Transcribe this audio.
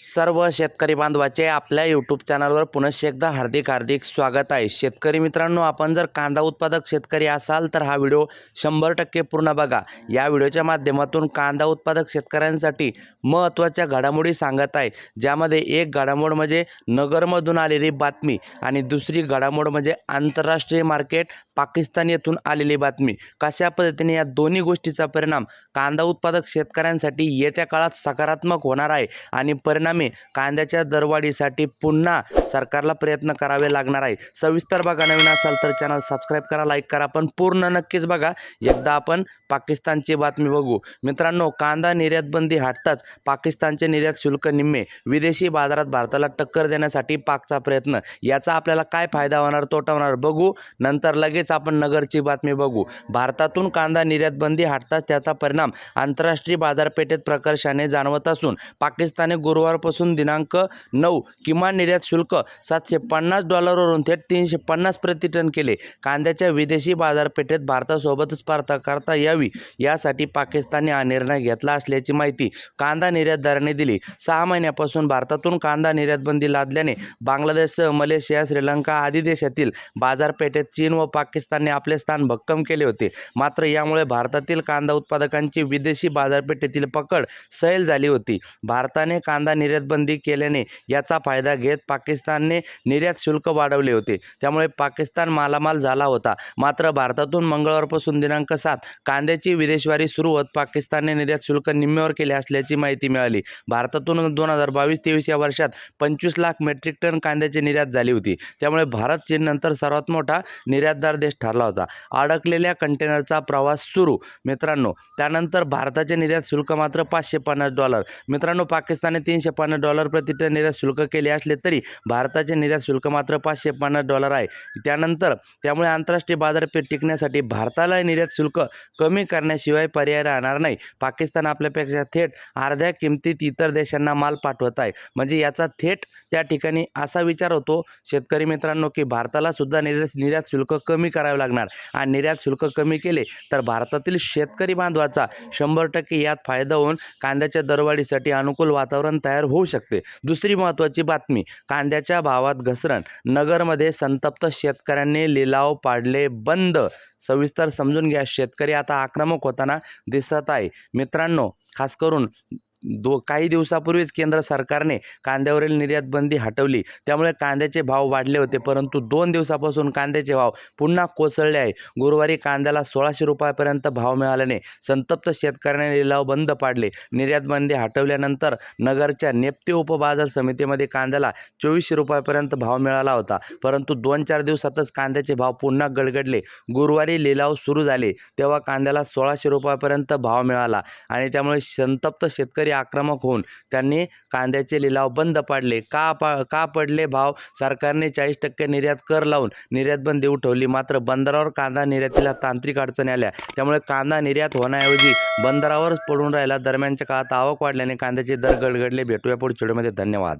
सर्व शेतकरी बांधवाचे आपल्या यूट्यूब चॅनलवर पुनश्च एकदा हार्दिक हार्दिक स्वागत आहे. शेतकरी मित्रांनो आपण जर कांदा उत्पादक शेतकरी असाल तर हा व्हिडिओ शंभर टक्के पूर्ण बघा. या व्हिडिओच्या माध्यमातून कांदा उत्पादक शेतकऱ्यांसाठी महत्त्वाच्या घडामोडी सांगत आहे. ज्यामध्ये एक घडामोड म्हणजे नगरमधून आलेली बातमी आणि दुसरी घडामोड म्हणजे आंतरराष्ट्रीय मार्केट पाकिस्तान येथून आलेली बातमी. कशा पद्धतीने या दोन्ही गोष्टीचा परिणाम कांदा उत्पादक शेतकऱ्यांसाठी येत्या काळात सकारात्मक होणार आहे आणि परिणाम कांद्याच्या दरवाढीसाठी पुन्हा सरकारला प्रयत्न करावे लागणार आहे सविस्तर बघा नवीन असाल तर चॅनल सबस्क्राईब करा लाईक करा. पण पूर्ण नक्कीच बघा एकदा आपण पाकिस्तानची बातमी बघू. मित्रांनो कांदा निर्यात बंदी हटताच पाकिस्तानचे निर्यात शुल्क निम्मे. विदेशी बाजारात भारताला टक्कर देण्यासाठी पाकचा प्रयत्न. याचा आपल्याला काय फायदा होणार तोटा होणार बघू. नंतर लगेच आपण नगरची बातमी बघू. भारतातून कांदा निर्यात बंदी हटताच त्याचा परिणाम आंतरराष्ट्रीय बाजारपेठेत प्रकर्षाने जाणवत असून पाकिस्तानने सोमवारपासून दिनांक नऊ किमान निर्यात शुल्क सातशे पन्नास डॉलरवरून थेट तीनशे पन्नास प्रति टन केले. कांद्याच्या विदेशी बाजारपेठेत भारतासोबत स्पर्धा करता यावी यासाठी पाकिस्तानने हा निर्णय घेतला असल्याची माहिती कांदा निर्यातदारांनी दिली. सहा महिन्यापासून भारतातून कांदा निर्यातबंदी लादल्याने बांगलादेशसह मलेशिया श्रीलंका आदी देशातील बाजारपेठेत चीन व पाकिस्तानने आपले स्थान भक्कम केले होते. मात्र यामुळे भारतातील कांदा उत्पादकांची विदेशी बाजारपेठेतील पकड सैल झाली होती. भारताने कांदा निर्यात निर्यातबंदी केल्याने याचा फायदा घेत पाकिस्तानने निर्यात शुल्क वाढवले होते. त्यामुळे पाकिस्तान मालामाल झाला होता. मात्र भारतातून मंगळवारपासून दिनांक सात कांद्याची विदेशवारी सुरू होत पाकिस्तानने निर्यात शुल्क निम्म्यावर केले असल्याची माहिती मिळाली. भारतातून दोन हजार बावीस तेवीस या वर्षात पंचवीस लाख मेट्रिक टन कांद्याची निर्यात झाली होती. त्यामुळे भारत चीननंतर सर्वात मोठा निर्यातदार देश ठरला होता. अडकलेल्या कंटेनरचा प्रवास सुरू मित्रांनो. त्यानंतर भारताचे निर्यात शुल्क मात्र पाचशे पन्नास डॉलर. मित्रांनो पाकिस्तानने तीनशे पन्नास डॉलर प्रति टन निर्यात शुल्क केले असले तरी भारताचे निर्यात शुल्क मात्र पाचशे पन्नास डॉलर आहे. त्यानंतर त्यामुळे आंतरराष्ट्रीय बाजारपेठ टिकण्यासाठी भारताला निर्यात शुल्क कमी करण्याशिवाय पर्याय राहणार नाही. पाकिस्तान आपल्यापेक्षा थेट अर्ध्या किमतीत इतर देशांना माल पाठवत आहे. म्हणजे याचा थेट त्या ठिकाणी असा विचार होतो शेतकरी मित्रांनो की भारताला सुद्धा निर्यात निर्यात शुल्क कमी करावे लागणार. आणि निर्यात शुल्क कमी केले तर भारतातील शेतकरी बांधवाचा शंभर टक्के यात फायदा होऊन कांद्याच्या दरवाढीसाठी अनुकूल वातावरण तयार होऊ शकते. दुसरी महत्त्वाची बातमी कांद्याच्या भावात घसरण नगरमध्ये संतप्त शेतकऱ्यांनी लिलाव पाडले बंद. सविस्तर समजून घ्या शेतकरी आता आक्रमक होताना दिसत आहे. मित्रांनो खास करून दो काही दिवसापूर्वीच केंद्र सरकारने कांद्यावरील निर्यात बंदी हटवली. त्यामुळे कांद्याचे भाव वाढले होते परंतु दोन दिवसापासून कांद्याचे भाव पुन्हा कोसळले आहे गुरुवारी कांद्याला सोळाशे रुपयापर्यंत भाव मिळाल्याने संतप्त शेतकऱ्यांनी लिलाव बंद पाडले. निर्यात बंदी हटवल्यानंतर नगरच्या नेप्ते उपबाजार समितीमध्ये कांद्याला चोवीसशे रुपयापर्यंत भाव मिळाला होता परंतु दोन चार दिवसातच कांद्याचे भाव पुन्हा गडगडले. गुरुवारी लिलाव सुरू झाले तेव्हा कांद्याला सोळाशे रुपयापर्यंत भाव मिळाला आणि त्यामुळे संतप्त शेतकरी आक्रमक होऊन त्यांनी कांद्याचे लिलाव बंद पाडले. का पा का पडले भाव? सरकारने चाळीस टक्के निर्यात कर लावून निर्यात बंदी उठवली. मात्र बंदरावर कांदा निर्यातीला तांत्रिक अडचणी आल्या. त्यामुळे कांदा निर्यात होण्याऐवजी बंदरावरच पडून राहिला. दरम्यानच्या काळात आवक वाढल्याने कांद्याचे दर गडगडले. भेटूया पुढच्या व्हिडिओमध्ये. धन्यवाद.